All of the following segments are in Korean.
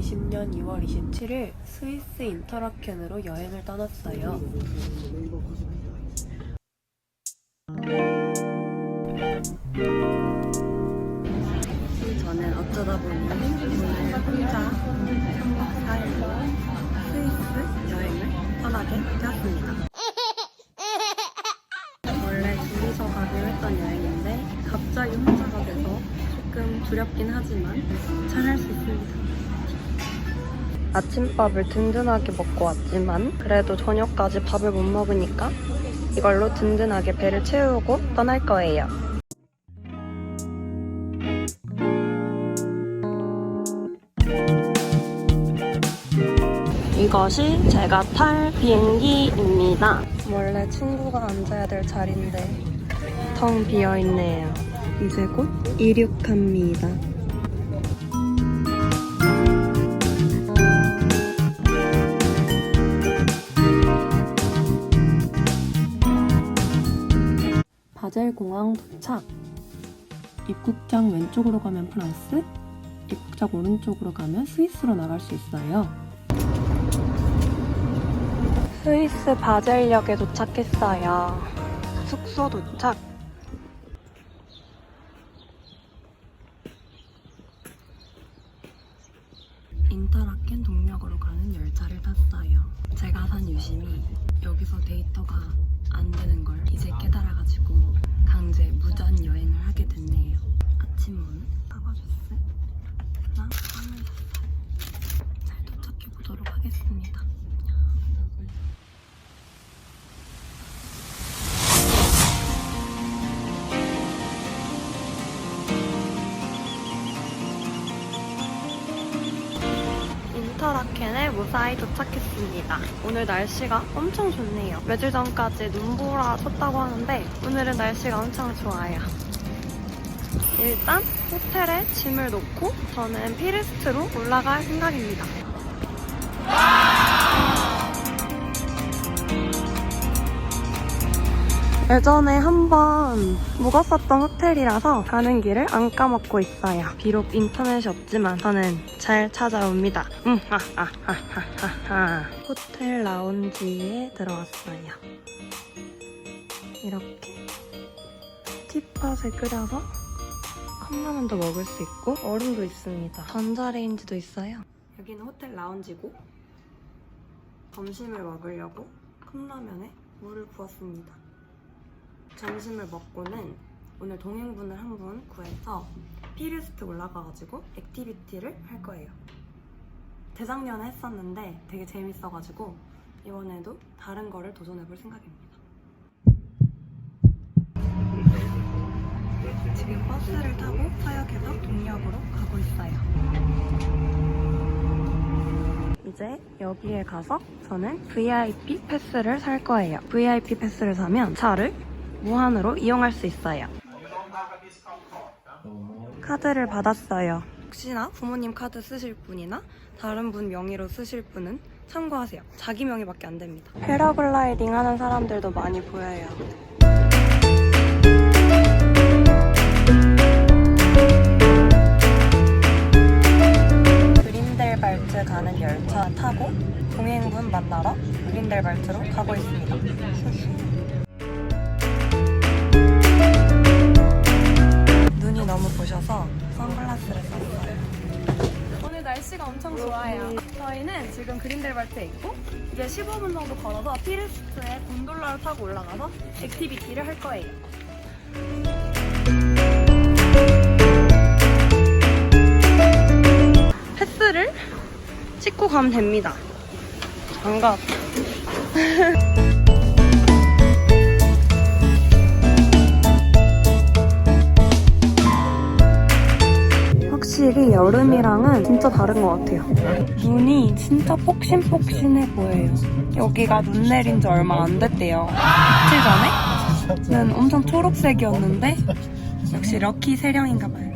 2020년 2월 27일 스위스 인터라켄으로 여행을 떠났어요. 저는 어쩌다 보니 오늘 혼자 3박 4일로 스위스 여행을 떠나게 되었습니다. 원래 둘이서 가기로 했던 여행인데 갑자기 혼자가 돼서 조금 두렵긴 하지만 잘 할 수 있습니다. 아침밥을 든든하게 먹고 왔지만 그래도 저녁까지 밥을 못 먹으니까 이걸로 든든하게 배를 채우고 떠날 거예요. 이것이 제가 탈 비행기입니다. 원래 친구가 앉아야 될 자리인데 텅 비어 있네요. 이제 곧 이륙합니다. 바젤 공항 도착. 입국장 왼쪽으로 가면 프랑스, 입국장 오른쪽으로 가면 스위스로 나갈 수 있어요. 스위스 바젤역에 도착했어요. 숙소 도착. 인터라켄 동력으로 가는 열차를 탔어요. 제가 산 유심이 여기서 데이터가 안 되는 걸 이제 깨달아가지고 강제 무전 여행을 하게 됐네요. 아침은 사과 주스 하나 빵을 샀어요. 무사히 도착했습니다. 오늘 날씨가 엄청 좋네요. 며칠 전까지 눈보라 쳤다고 하는데 오늘은 날씨가 엄청 좋아요. 일단 호텔에 짐을 놓고 저는 피르스트로 올라갈 생각입니다. 예전에 한번 묵었었던 호텔이라서 가는 길을 안 까먹고 있어요. 비록 인터넷이 없지만 저는 잘 찾아옵니다. 음, 하, 하, 하, 하, 하. 호텔 라운지에 들어왔어요. 이렇게 티팟에 끓여서 컵라면도 먹을 수 있고 얼음도 있습니다. 전자레인지도 있어요. 여기는 호텔 라운지고 점심을 먹으려고 컵라면에 물을 부었습니다. 점심을 먹고는 오늘 동행분을 한 분 구해서 피르스트 올라가가지고 액티비티를 할 거예요. 재작년에 했었는데 되게 재밌어가지고 이번에도 다른 거를 도전해볼 생각입니다. 지금 버스를 타고 서역에서 동력으로 가고 있어요. 이제 여기에 가서 저는 VIP 패스를 살 거예요. VIP 패스를 사면 차를 무한으로 이용할 수 있어요. 카드를 받았어요. 혹시나 부모님 카드 쓰실 분이나 다른 분 명의로 쓰실 분은 참고하세요. 자기 명의밖에 안 됩니다. 패러글라이딩 하는 사람들도 많이 보여요. 그린델발트 가는 열차 타고 동행분 만나러 그린델발트로 가고 있습니다. 너무 부셔서 선글라스를 썼어요. 오늘 날씨가 엄청 좋아요. 저희는 지금 그린델발트에 있고 이제 15분 정도 걸어서 피르스트에 곤돌라를 타고 올라가서 액티비티를 할 거예요. 패스를 찍고 가면 됩니다. 장갑. 확실히 여름이랑은 진짜 다른 것 같아요. 눈이 진짜 폭신폭신해 보여요. 여기가 눈 내린 지 얼마 안 됐대요. 며칠 전에는 엄청 초록색이었는데 역시 럭키 세령인가 봐요.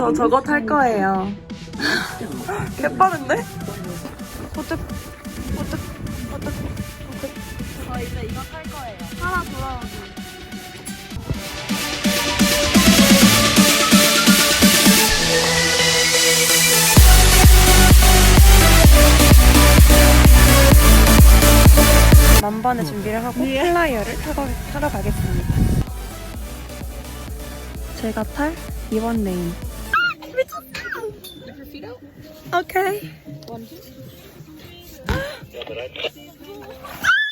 저 저거 탈 거예요. 개빠른데? 호주 저 이제 이거 탈 거예요. 하나 돌아오기. 만반의 준비를 하고 플라이어를 타고, 타러 가겠습니다. 제가 탈 이번 레인. 오케이.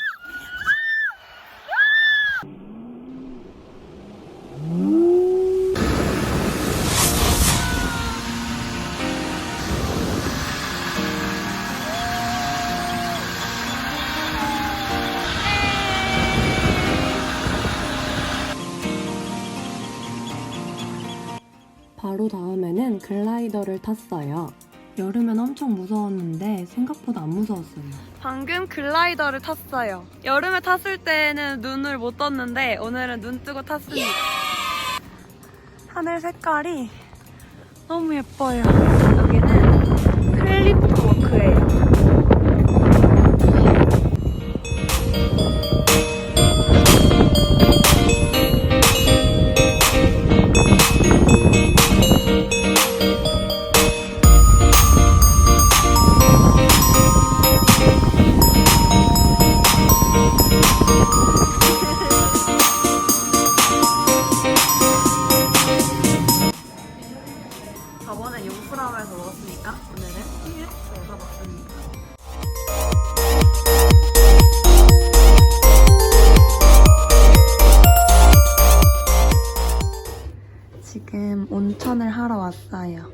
글라이더를 탔어요. 여름엔 엄청 무서웠는데 생각보다 안 무서웠어요. 방금 글라이더를 탔어요. 여름에 탔을 때는 눈을 못 떴는데 오늘은 눈 뜨고 탔습니다. 하늘 색깔이 너무 예뻐요. 여기는 온천을 하러 왔어요.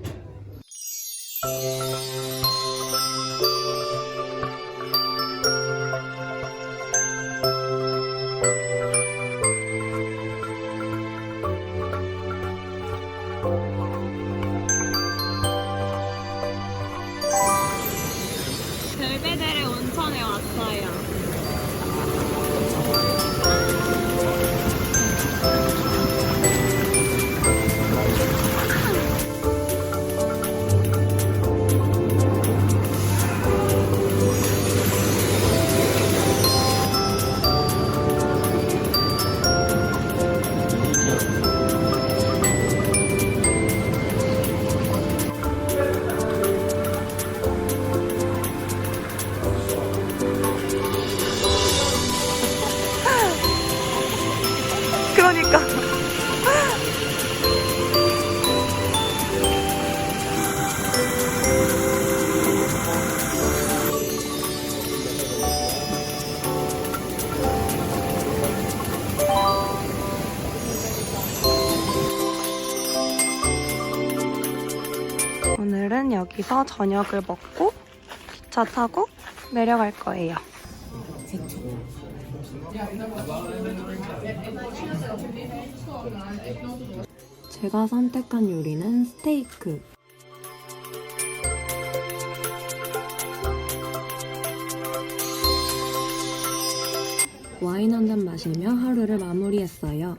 별베델의 온천에 왔어요. 여기서 저녁을 먹고 기차 타고 내려갈 거예요. 제가 선택한 요리는 스테이크. 와인 한 잔 마시며 하루를 마무리했어요.